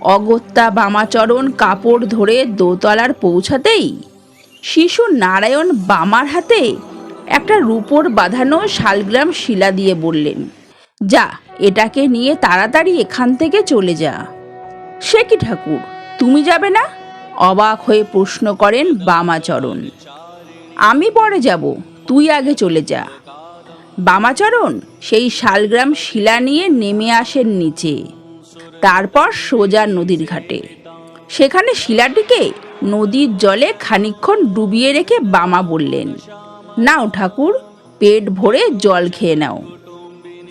অগত্যা বামাচরণ কাপড় ধরে দোতলার পৌঁছাতেই শিশু নারায়ণ বামার হাতে একটা রূপোর বাঁধানো শালগ্রাম শিলা দিয়ে বললেন, যা, এটাকে নিয়ে তাড়াতাড়ি এখান থেকে চলে যা। সে কি ঠাকুর, তুমি যাবে না? অবাক হয়ে প্রশ্ন করেন বামাচরণ। আমি পরে যাব, তুই আগে চলে যা। বামাচরণ সেই শালগ্রাম শিলা নিয়ে নেমে আসেন নিচে। তারপর সোজা নদীর ঘাটে। সেখানে শিলাটিকে নদীর জলে খানিকক্ষণ ডুবিয়ে রেখে বামা বললেন, নাও ঠাকুর, পেট ভরে জল খেয়ে নাও।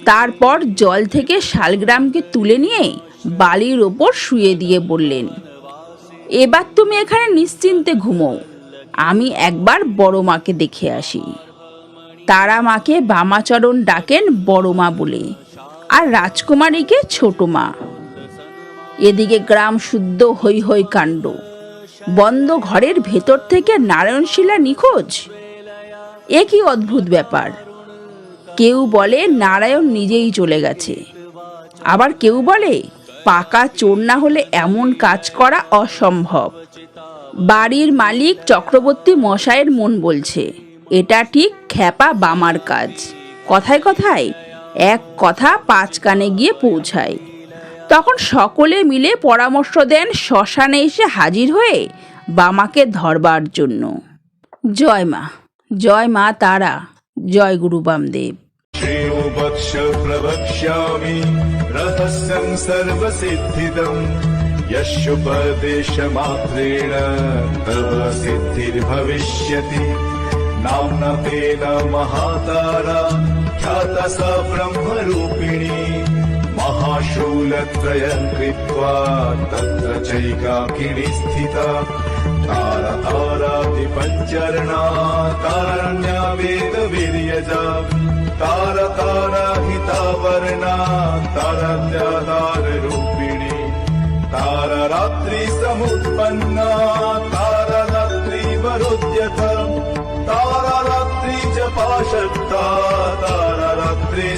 তারপর জল থেকে শালগ্রামকে তুলে নিয়ে বালির ওপর শুয়ে দিয়ে বললেন, এবার তুমি এখানে নিশ্চিন্তে ঘুমো আমি একবার বড় মাকে দেখে আসি। তারা মাকে বামাচরণ ডাকেন বড় মা বলে, আর রাজকুমারীকে ছোট মা। এদিকে গ্রাম শুদ্ধ হই হই কাণ্ড। বন্ধ ঘরের ভেতর থেকে নারায়ণশিলা নিখোঁজ? এ কি অদ্ভুত ব্যাপার। কেউ বলে নারায়ণ নিজেই চলে গেছে। আবার কেউ বলে পাকা চোর না হলে এমন কাজ করা অসম্ভব। বাড়ির মালিক চক্রবর্তী মশায়ের মন বলছে, এটা ঠিক খ্যাপা বামার কাজ। কথায় কথায় এক কথা পাঁচ কানে গিয়ে পৌঁছায়। তখন সকলে মিলে পরামর্শ দেন শ্মশানে এসে হাজির হয়ে বামাকে ধরবার জন্য জয় মা জয় মা তারা জয় গুরু বামদেব श्रेयो वक्ष प्रवक्ष्यामि रहस्यं सर्वसिद्धिदम् यशुपदेशमात्रेण तव सिद्धिर्भविष्यति नाम्ना तेन महातारा ख्याता सा ब्रह्मरूपिणी महाशूलत्रयम् कृत्वा तत्र चैकाकिणी स्थिता। तारतारादिपञ्चरणा तारण्या वेदवीर्यजा तारताराहितावर्णा तार्याताररूपिणी ताररात्रिसमुत्पन्ना समुत्पन्ना वरुद्यथा ताररात्रि च पाशक्ता ताररात्रि